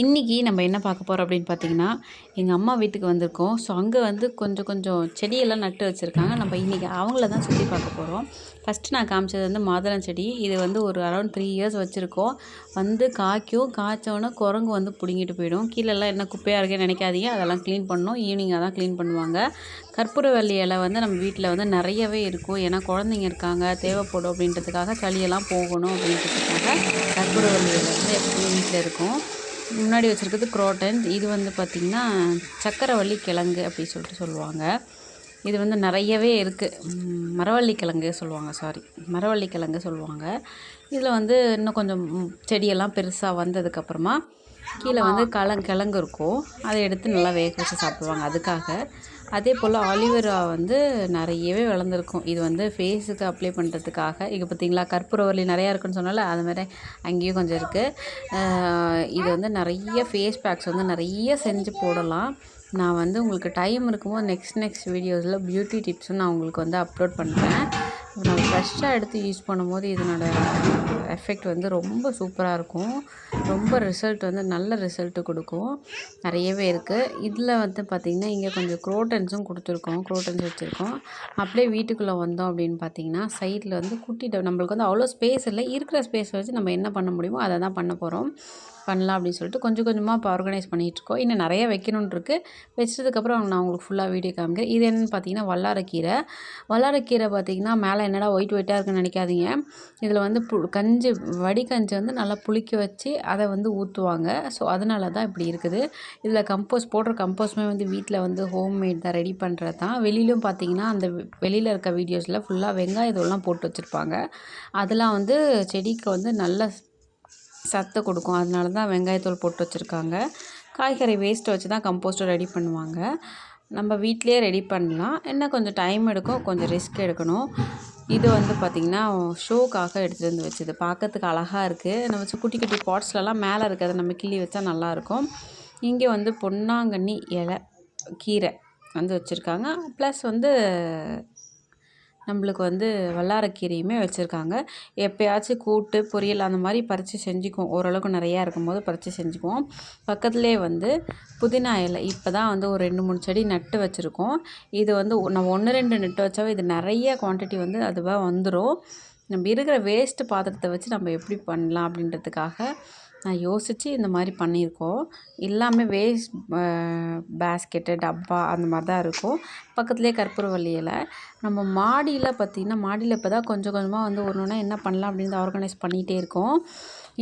இன்றைக்கி நம்ம என்ன பார்க்க போகிறோம் அப்படின்னு பார்த்தீங்கன்னா எங்கள் அம்மா வீட்டுக்கு வந்திருக்கோம். ஸோ அங்கே வந்து கொஞ்சம் கொஞ்சம் செடியெல்லாம் நட்டு வச்சுருக்காங்க. நம்ம இன்றைக்கி அவங்கள தான் சுற்றி பார்க்க போகிறோம் ஃபஸ்ட்டு நான் காமிச்சது வந்து மாதுளம் செடி. இது வந்து ஒரு அரௌண்ட் த்ரீ இயர்ஸ் வச்சுருக்கோம். வந்து காய்க்கும். காய்ச்சோன்னே குரங்கு வந்து பிடுங்கிட்டு போயிடும். கீழெல்லாம் என்ன குப்பையாக இருக்கேன்னு நினைக்காதீங்க. அதெல்லாம் க்ளீன் பண்ணணும். ஈவினிங்காக தான் க்ளீன் பண்ணுவாங்க. கற்பூரவல்லி இலை வந்து நம்ம வீட்டில் வந்து நிறையவே இருக்கும். ஏன்னா குழந்தைங்க இருக்காங்க. தேவைப்படும் அப்படின்றதுக்காக சளியெல்லாம் போகணும் அப்படின்றதுக்காக கற்பூரவல்லி இலை வந்து எப்பவும் வீட்டில் இருக்கும். முன்னாடி வச்சுருக்கிறது குரோட்டன்ஸ் இது வந்து பார்த்திங்கன்னா சக்கரவள்ளி கிழங்கு அப்படின்னு சொல்லிட்டு சொல்லுவாங்க. இது வந்து நிறையவே இருக்குது மரவள்ளி கிழங்கு சொல்லுவாங்க சாரி மரவள்ளி கிழங்கு சொல்லுவாங்க. இதில் வந்து இன்னும் கொஞ்சம் செடியெல்லாம் பெருசாக வந்ததுக்கப்புறமா கீழே வந்து கலங் கிழங்கு இருக்கும். அதை எடுத்து நல்லா வேக வச்சு சாப்பிடுவாங்க. அதுக்காக அதே போல் ஆலிவரா வந்து நிறையவே வளர்ந்துருக்கும். இது வந்து ஃபேஸுக்கு அப்ளை பண்ணுறதுக்காக இங்கே பார்த்தீங்களா? கற்பூரவல்லி நிறையா இருக்குன்னு சொன்னால அது மாதிரி அங்கேயும் கொஞ்சம் இருக்குது இது வந்து நிறைய ஃபேஸ் பேக்ஸ் வந்து நிறைய செஞ்சு போடலாம். நான் வந்து உங்களுக்கு டைம் இருக்கும்போது நெக்ஸ்ட் நெக்ஸ்ட் வீடியோஸில் பியூட்டி டிப்ஸும் நான் உங்களுக்கு வந்து அப்லோட் பண்ணுறேன் நம்ம ஃப்ரெஷ்ஷாக எடுத்து யூஸ் பண்ணும்போது இதனோட எஃபெக்ட் வந்து ரொம்ப சூப்பராக இருக்கும். ரொம்ப ரிசல்ட் வந்து நல்ல ரிசல்ட்டு கொடுக்கும். நிறையவே இருக்குது இதில் வந்து பார்த்திங்கன்னா இங்கே கொஞ்சம் குரோட்டன்ஸும் கொடுத்துருக்கோம். குரோட்டன்ஸ் வச்சுருக்கோம். அப்படியே வீட்டுக்குள்ளே வந்தோம் அப்படின்னு பார்த்தீங்கன்னா சைடில் வந்து குட்டி நம்மளுக்கு வந்து அவ்வளோ ஸ்பேஸ் இல்லை. இருக்கிற ஸ்பேஸ் வச்சு நம்ம என்ன பண்ண முடியுமோ அதை தான் பண்ண போகிறோம் பண்ணலாம் அப்படின்னு சொல்லிட்டு கொஞ்சம் கொஞ்சமாக இப்போ ஆர்கனைஸ் பண்ணிகிட்ருக்கோம் இன்னும் நிறைய வைக்கணுன்னு இருக்குது வச்சதுக்கப்புறம் நான் உங்களுக்கு ஃபுல்லாக வீடியோ காமிக்கிறேன். இது என்னென்னு பார்த்தீங்கன்னா வல்லாரக்கீரை. வல்லாரக்கீரை பார்த்திங்கன்னா மேலே என்னடா ஒயிட் ஒயிட்டாக இருக்குன்னு நினைக்காதீங்க. இதில் வந்து பு கஞ்சி வடிகஞ்சி வந்து நல்லா புளிக்க வச்சு அதை வந்து ஊற்றுவாங்க ஸோ அதனால தான் இப்படி இருக்குது. இதில் கம்போஸ் போடுற கம்போஸ்மே வந்து வீட்டில் வந்து ஹோம்மேட் தான் ரெடி பண்ணுறது தான். வெளியிலும் பார்த்திங்கன்னா அந்த வெளியில் இருக்க வீடியோஸில் ஃபுல்லாக வெங்காயம் இதெல்லாம் போட்டு வச்சுருப்பாங்க. அதெல்லாம் வந்து செடிக்கு வந்து நல்ல சத்து கொடுக்கும். அதனால தான் வெங்காயத்தூள் போட்டு வச்சுருக்காங்க. காய்கறி வேஸ்ட்டை வச்சு தான் கம்போஸ்ட்டை ரெடி பண்ணுவாங்க. நம்ம வீட்டிலே ரெடி பண்ணலாம். என்ன கொஞ்சம் டைம் எடுக்கும் கொஞ்சம் ரிஸ்க் எடுக்கணும். இது வந்து பார்த்திங்கன்னா ஷோக்காக எடுத்துகிட்டு வந்து வச்சுது. பார்க்கறதுக்கு அழகாக இருக்குது நம்ம வச்சு குட்டி குட்டி பாட்ஸ்லலாம் மேலே இருக்கிறத நம்ம கிள்ளி வச்சா நல்லாயிருக்கும் இங்கே வந்து பொன்னாங்கண்ணி இலை கீரை வந்து வச்சுருக்காங்க. ப்ளஸ் வந்து நம்மளுக்கு வந்து வல்லாரக்கீரையுமே வச்சுருக்காங்க. எப்போயாச்சும் கூட்டு பொரியல் அந்த மாதிரி பறித்து செஞ்சுக்குவோம். ஓரளவுக்கு நிறையா இருக்கும்போது பறித்து செஞ்சுக்குவோம். பக்கத்துலேயே வந்து புதினா இலை இப்போ தான் வந்து ஒரு ரெண்டு மூணு செடி நட்டு வச்சுருக்கோம். இது வந்து நம்ம ஒன்று ரெண்டு நட்டு வச்சாவே இது நிறைய குவான்டிட்டி வந்து அதுவாக வந்துடும் நம்ம இருக்கிற வேஸ்ட்டு பாத்திரத்தை வச்சு நம்ம எப்படி பண்ணலாம் அப்படின்றதுக்காக நான் யோசித்து இந்த மாதிரி பண்ணியிருக்கோம் எல்லாமே வேஸ்ட் பேஸ்கெட்டு டப்பா அந்த மாதிரி தான் இருக்கும். பக்கத்துலேயே கற்பூரவள்ளி இலை. நம்ம மாடியில் பார்த்திங்கன்னா மாடியில் இப்போ தான் கொஞ்சம் கொஞ்சமாக வந்து ஒன்று ஒன்றா என்ன பண்ணலாம் அப்படின்னு ஆர்கனைஸ் பண்ணிகிட்டே இருக்கோம்.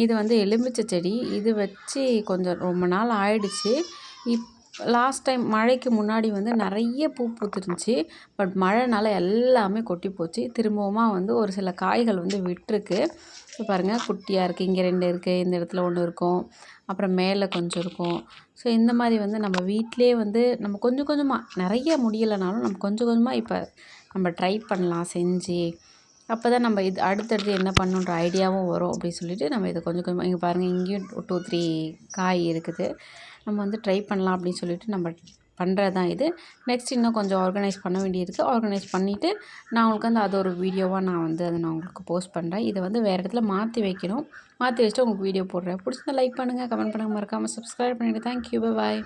இது வந்து எலுமிச்சை செடி. இது வச்சு கொஞ்சம் ரொம்ப நாள் ஆயிடுச்சு. இப் லாஸ்ட் டைம் மழைக்கு முன்னாடி வந்து நிறைய பூ பூத்துருந்துச்சு. பட் மழைனால எல்லாமே கொட்டி போச்சு. திரும்பவுமா வந்து ஒரு சில காய்கள் வந்து விட்டுருக்கு. இப்போ பாருங்கள் குட்டியாக இருக்குது இங்கே ரெண்டு இருக்குது இந்த இடத்துல ஒன்று இருக்கும் அப்புறம் மேலே கொஞ்சம் இருக்கும். ஸோ இந்த மாதிரி வந்து நம்ம வீட்டிலே வந்து நம்ம கொஞ்சம் கொஞ்சமாக நிறைய முடியலைனாலும் நம்ம கொஞ்சம் கொஞ்சமாக இப்போ நம்ம ட்ரை பண்ணலாம் செஞ்சு. அப்போ தான் நம்ம இது அடுத்தடுத்து என்ன பண்ணுன்ற ஐடியாவும் வரும் அப்படின்னு சொல்லிட்டு நம்ம இதை கொஞ்சம் கொஞ்சமாக இங்கே பாருங்கள் இங்கேயும் டூ த்ரீ காய் இருக்குது. நம்ம வந்து ட்ரை பண்ணலாம் அப்படின்னு சொல்லிட்டு நம்ம பண்ணுறது தான் இது. நெக்ஸ்ட் இன்னும் கொஞ்சம் ஆர்கனைஸ் பண்ண வேண்டியிருக்கு. ஆர்கனைஸ் பண்ணிவிட்டு நான் உங்களுக்கு வந்து அது ஒரு வீடியோவாக நான் வந்து அதை நான் உங்களுக்கு போஸ்ட் பண்ணுறேன் இதை வந்து வேறு இடத்துல மாற்றி வைக்கணும். மாற்றி வச்சுட்டு உங்களுக்கு வீடியோ போடுறேன். பிடிச்சிருந்தா லைக் பண்ணுங்கள் கமெண்ட் பண்ணுங்கள் மறக்காமல் சப்ஸ்கிரைப் பண்ணிவிட்டு தேங்க்யூ பாய்